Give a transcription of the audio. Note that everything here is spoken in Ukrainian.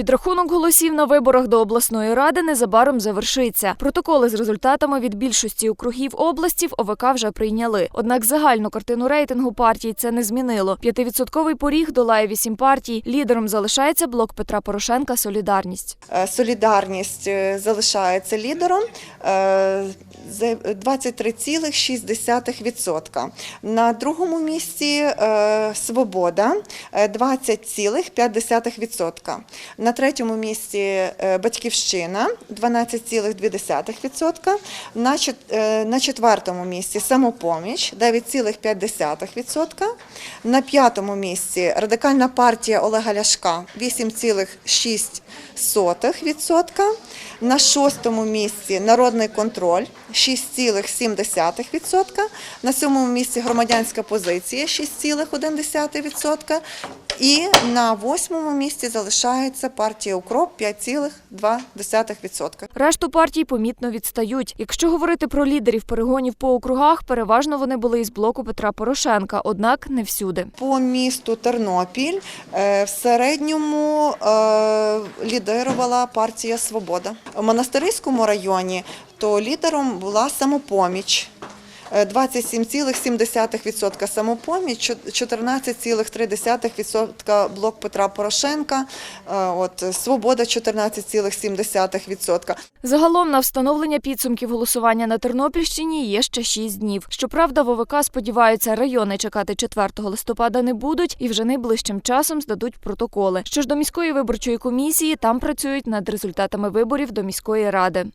Підрахунок голосів на виборах до обласної ради незабаром завершиться. Протоколи з результатами від більшості округів області в ОВК вже прийняли. Однак загальну картину рейтингу партій це не змінило. П'ятивідсотковий поріг долає вісім партій. Лідером залишається блок Петра Порошенка Солідарність. Е, Солідарність е, залишається лідером е, за 23,6%. На другому місці е, Свобода е, 20,5%. На третьому місці е, Батьківщина 12,2%. На е, На четвертому місці Самопоміч 9,5%. На п'ятому місці Радикальна партія Олега Ляшка 8,6%. На шостому місці Народний контроль 6,7%. На сьомому місці громадянська позиція 6,1%. І на восьмому місці залишається партія Укроп 5,2%. Решту партій помітно відстають. Якщо говорити про лідерів перегонів по округах, переважно вони були із блоку Петра Порошенка, однак не всюди. По місту Тернопіль е, в середньому е, лідирувала партія Свобода. У Монастириському районі то лідером була самопоміч. е, 27,7% самопоміч, 14,3% блок Петра Порошенка, е, от, Свобода 14,7%. Загалом на встановлення підсумків голосування на Тернопільщині є ще шість днів. Щоправда, в ОВК сподіваються, райони чекати 4 листопада не будуть і вже найближчим часом здадуть протоколи. Що ж до міської виборчої комісії, там працюють над результатами виборів до міської ради.